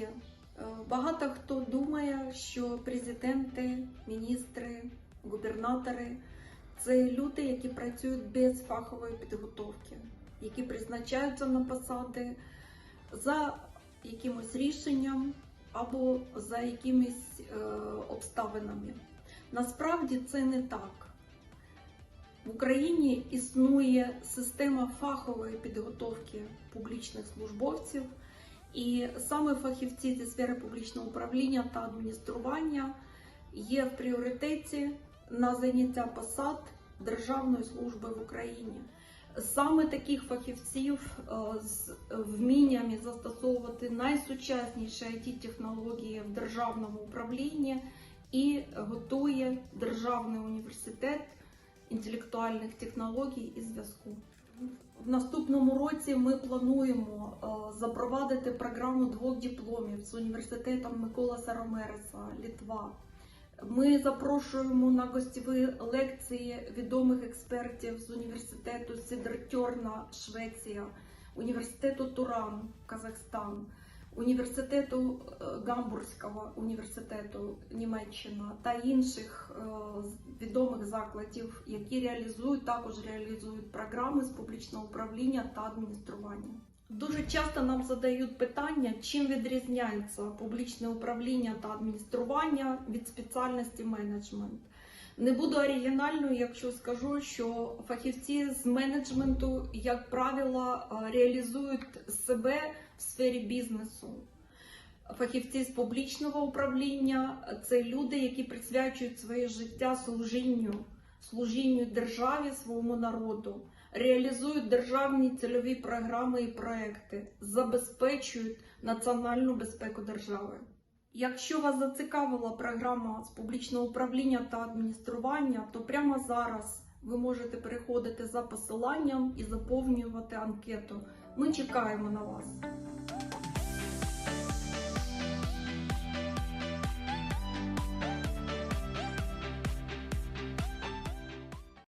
насправді е, багато хто думає, що президенти, міністри, губернатори це люди, які працюють без фахової підготовки, які призначаються на посади за якимось рішенням або за якимись е, обставинами. Насправді це не так. В Україні існує система фахової підготовки публічних службовців, і саме фахівці зі сфери публічного управління та адміністрування є в пріоритеті на заняття посад Державної служби в Україні. Саме таких фахівців е, з вміннями застосовувати найсучасніші it технології в державному управлінні і готує Державний університет інтелектуальних технологій і зв'язку. В наступному році ми плануємо е, запровадити програму двох дипломів з університетом Микола Саромереса, Літва. Ми запрошуємо на гостєві лекції відомих експертів з університету Сідертьорна, Швеція, університету Туран, Казахстан, університету е, Гамбурзького університету Німеччина та інших е, відомих закладів, які реалізують також реалізують програми з публічного управління та адміністрування. Дуже часто нам задають питання, чим відрізняється публічне управління та адміністрування від спеціальності менеджмент. Не буду оригінальною, якщо скажу, що фахівці з менеджменту, як правило, е, реалізують себе в сфері бізнесу. Фахівці з публічного управління це люди, які присвячують своє життя служінню, служінню державі, своєму народу, реалізують державні цільові програми і проекти, забезпечують національну безпеку держави. Якщо вас зацікавила програма з публічного управління та адміністрування, то прямо зараз ви можете переходити за посиланням і заповнювати анкету. Ми чекаємо на вас.